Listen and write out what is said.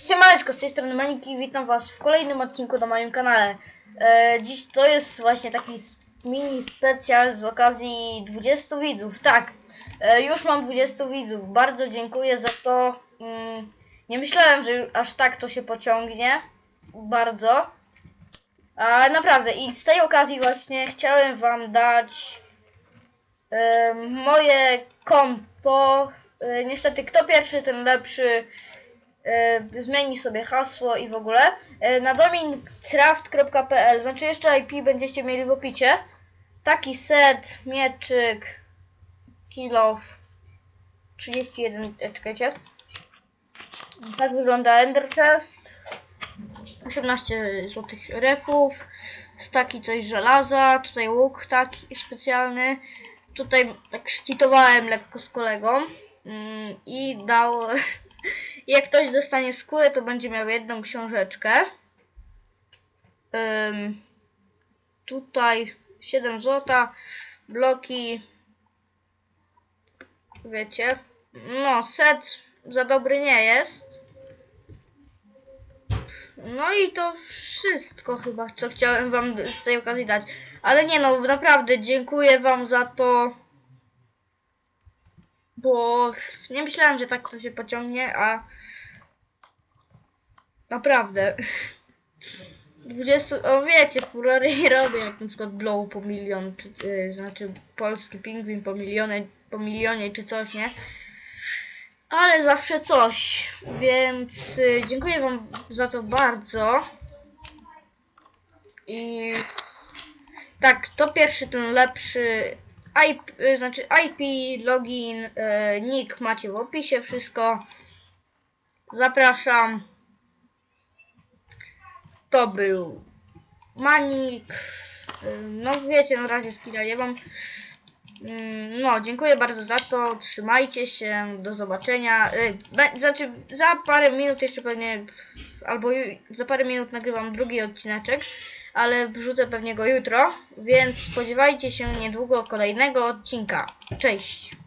Siemaneczko, z tej strony Maniki, witam was w kolejnym odcinku na moim kanale. E, dziś to jest właśnie taki mini specjal z okazji 20 widzów. Tak, e, już mam 20 widzów, bardzo dziękuję za to. Mm, nie myślałem, że aż tak to się pociągnie, bardzo. A naprawdę, i z tej okazji właśnie chciałem wam dać e, moje konto. E, niestety, kto pierwszy, ten lepszy zmieni sobie hasło i w ogóle. E, na domincraft.pl, znaczy jeszcze IP będziecie mieli w opisie. Taki set, mieczyk, kilof, 31, e, czekajcie. Tak wygląda Ender Chest. 18 złotych refów, staki coś żelaza, tutaj łuk taki specjalny. Tutaj tak szczytowałem lekko z kolegą mm, i dał jak ktoś dostanie skórę, to będzie miał jedną książeczkę. Ym, tutaj 7 złota, bloki, wiecie, no set za dobry nie jest. No i to wszystko chyba, co chciałem wam z tej okazji dać. Ale nie no, naprawdę dziękuję wam za to, bo nie myślałem, że tak to się pociągnie, a naprawdę 20, o wiecie, furory robię, jak na przykład blow po milion, czy, yy, znaczy polski pingwin po milionie, po milionie czy coś, nie? Ale zawsze coś, więc y, dziękuję wam za to bardzo. I tak, to pierwszy, ten lepszy IP, y, znaczy IP, login, y, nick macie w opisie, wszystko. Zapraszam. To był Manik. Y, No wiecie, na razie skilla nie mam. Mm, No, dziękuję bardzo za to. Trzymajcie się. Do zobaczenia. Na- Znaczy, za parę minut jeszcze pewnie, albo za parę minut nagrywam drugi odcineczek, ale wrzucę pewnie go jutro, więc spodziewajcie się niedługo kolejnego odcinka. Cześć!